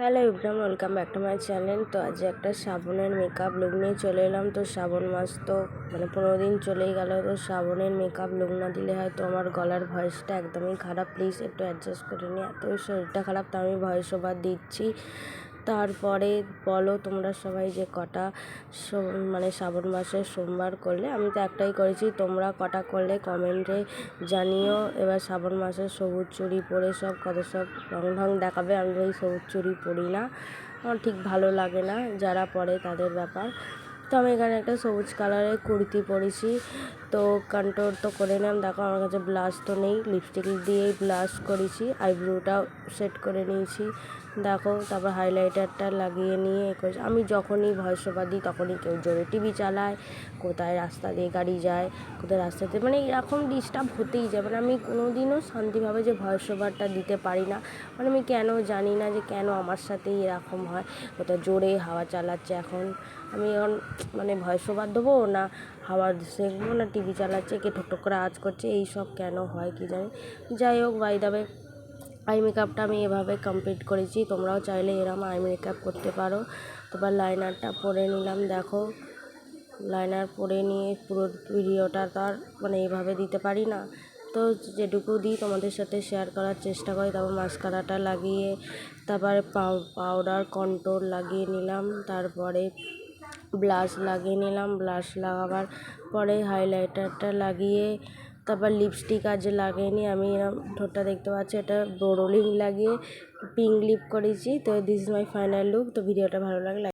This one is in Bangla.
Hello Ibrahim welcome back to my channel তো আজ একটা শ্রাবণের মেকআপ লুক নিয়ে চলে এলাম। তো শ্রাবণ মাস তো মানে পনেরো দিন চলেই গেল। তো শ্রাবণের মেকআপ লুক না দিলে হয়তো আমার গলার ভয়েসটা একদমই খারাপ। প্লিজ একটু অ্যাডজাস্ট করে নিই এত শরীরটা খারাপ তো আমি ভয়েস ওভার দিচ্ছি। তারপরে বলো তোমরা সবাই যে কটা মানে শ্রাবণ মাসের সোমবার করলে, আমি তো একটাই করেছি, তোমরা কটা করলে কমেন্টে জানিও। এবার শ্রাবণ মাসের সবুজ চুড়ি পরে সব, কত সব রং ঢং দেখাবে, আমি ওই সবুজ চুড়ি পরি না। আমার ঠিক ভালো লাগে না যারা পরে তাদের ব্যাপার। তো আমি এখানে একটা সবুজ কালারের কুর্তি পরেছি। তো কন্ট্রোল তো করে নিলাম। দেখো, আমার কাছে ব্লাশ তো নেই। লিপস্টিক দিয়েই ব্লাশ করেছি। আইব্রোটাও সেট করে নিয়েছি। দেখো, তারপর হাইলাইটারটা লাগিয়ে নিয়ে করেছি। আমি যখনই ভয়েস ওভার দিই, তখনই কেউ জোরে টিভি চালায়, কোথায় রাস্তা দিয়ে গাড়ি যায়, কোথায় রাস্তাতে মানে এরকম ডিস্টার্ব হতেই যায়। মানে আমি কোনো দিনও শান্তিভাবে যে ভয়েস ওভারটা দিতে পারি না। মানে আমি কেন জানি না যে কেন আমার সাথেই এরকম হয়। কোথাও জোরে হাওয়া চালাচ্ছে এখন। আমি এখন মানে ভয়েস ওভার দেবো না হাওয়া দেখব না, টিভি চালাচ্ছে, কে ঠক করে আওয়াজ করছে, এই সব কেন হয় কি জানি। যাই হোক বাই দাবে আই মেকআপটা আমি এভাবে কমপ্লিট করেছি, তোমরাও চাইলে এরম আই মেকআপ করতে পারো। তারপর লাইনারটা পরে নিলাম, দেখো। লাইনার পরে নিয়ে পুরো ভিডিওটা তো আর মানে এইভাবে দিতে পারি না। তো যেটুকু দিই তোমাদের সাথে শেয়ার করার চেষ্টা করি, তারপর মাস্কারাটা লাগিয়ে, তারপরে পাউ পাউডার কন্ট্রোল লাগিয়ে নিলাম, তারপরে ব্লাশ লাগিয়ে নিলাম, ব্লাশ লাগাবার পরে হাইলাইটারটা লাগিয়ে তারপর লিপস্টিক আজ লাগিয়ে আমি এরকম ঠোঁটটা দেখতে পাচ্ছি, এটা বোরোলিং লাগিয়ে পিঙ্ক লিপ করেছি। তো this is my final look তো ভিডিওটা ভালো লাগলে